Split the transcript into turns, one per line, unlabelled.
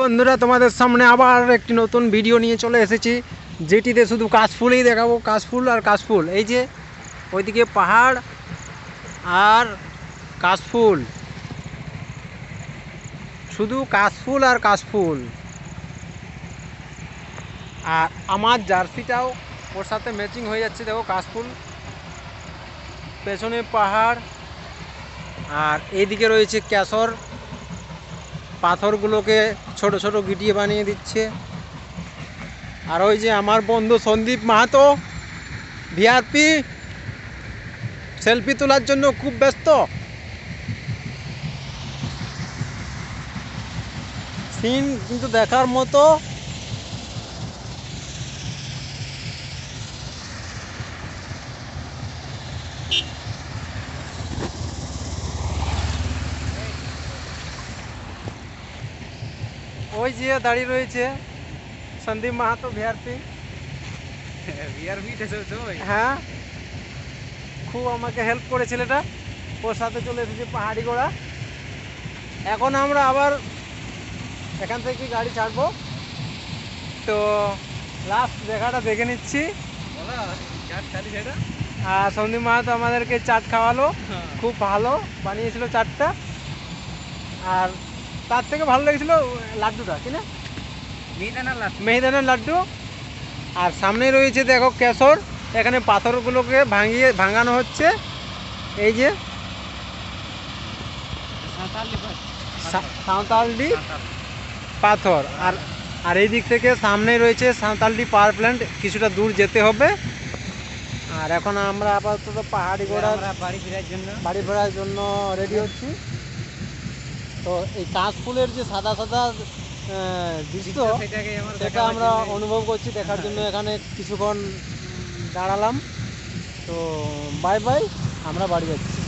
বন্ধুরা, তোমাদের সামনে আবার একটি নতুন ভিডিও নিয়ে চলে এসেছি, যেটিতে শুধু কাশফুলই দেখাবো, কাশফুল আর কাশফুল। এই যে, ওইদিকে পাহাড় আর কাশফুল। শুধু কাশফুল আর কাশফুল। আর আমার জার্সিটাও ওর সাথে ম্যাচিং হয়ে যাচ্ছে, দেখো কাশফুল। পেছনে পাহাড় আর এইদিকে রয়েছে ক্যাশর। পাথরগুলোকে ছোট ছোট গিটিয়ে বানিয়ে দিচ্ছে। আর ওই যে আমার বন্ধু সন্দীপ মাহাতো ভিআরপি সেলফি তোলার জন্য খুব ব্যস্ত। সিন কিন্তু দেখার মতো। ওই যে দাঁড়িয়ে রয়েছে সন্দীপ মাহাতো ভিআরপি হ্যাঁ। খুব আমাকে হেল্প করে ছেলেটা ওর সাথে চলে এসেছি পাহাড়ি ঘোড়া। এখন আমরা আবার এখান থেকে গাড়ি ছাড়বো। তো লাস্ট দেখাটা দেখে নিচ্ছি। আর সন্দীপ মাহাতো আমাদেরকে চাট খাওয়ালো। খুব ভালো বানিয়েছিল চাটটা। আর তার থেকে ভালো লেগেছিল লাড্ডুটা কি না? মেহিদানের লাড্ডু। আর সামনে রয়েছে দেখো কেশর এখানে পাথরগুলোকে ভাঙিয়ে ভাঙানো হচ্ছে। এই যে সাঁওতালডি পাথর। আর আর এই দিক থেকে সামনে রয়েছে সাঁওতালডি পাওয়ার প্ল্যান্ট কিছুটা দূর যেতে হবে। আর এখন আমরা আপাতত পাহাড়ি ঘোড়া
বাড়ি ফেরার জন্য
বাড়ি ফেরার জন্য রেডি হচ্ছি। তো এই কাশফুলের যে সাদা সাদা দৃশ্য সেটা আমরা অনুভব করছি দেখার জন্য এখানে কিছুক্ষণ দাঁড়ালাম। তো বাই বাই আমরা বাড়ি যাচ্ছি।